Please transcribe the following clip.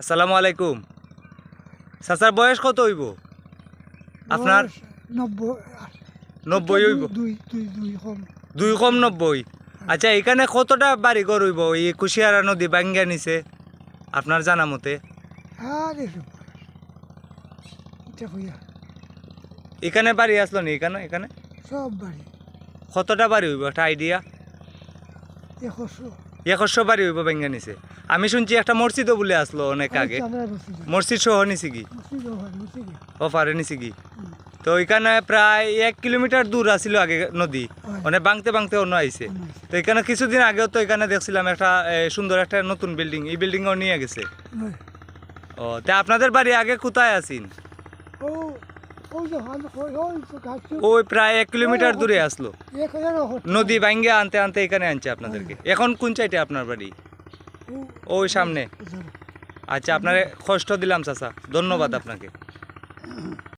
আসসালামু আলাইকুম। চাচার বয়স কত হইব? আপনার? নব্বই হইব? দুই কম। নব্বই। আচ্ছা এখানে কতটা বাড়ি ঘর হইব? এই কুশিয়ারা নদী বাঙ্গা নিছে। আপনার জানা মতে। এখানে বাড়ি আসলো নি? এখানে এখানে? সব বাড়ি। কতটা বাড়ি হইব? একটা আইডিয়া একশো একশো বাড়ি হইব বাঙ্গা নিছে। আমি শুনছি একটা মসজিদও বলে আসলো অনেক আগে। মসজিদ। সহ নিছি কি? গিয়া অফারে নিছি কি? তো এখানে প্রায় এক কিলোমিটার দূর আছিল আগে নদী। মানে বাংতে বাংতে অন্য আইছে। তো এখানে কিছুদিন আগেও তো এখানে দেখছিলাম একটা সুন্দর একটা নতুন বিল্ডিং। এই বিল্ডিংও নিয়ে গেছে। ও তা আপনাদের বাড়ি আগে কোথায় আছেন? ও ওই প্রায় এক কিলোমিটার দূরে আসলো। নদী ভাঙ্গে আনতে আনতে এখানে আনছে আপনাদেরকে। এখন কোন চাইটে আপনার বাড়ি? ওই সামনে। আচ্ছা আপনার কষ্ট দিলাম চাচা। ধন্যবাদ আপনাকে।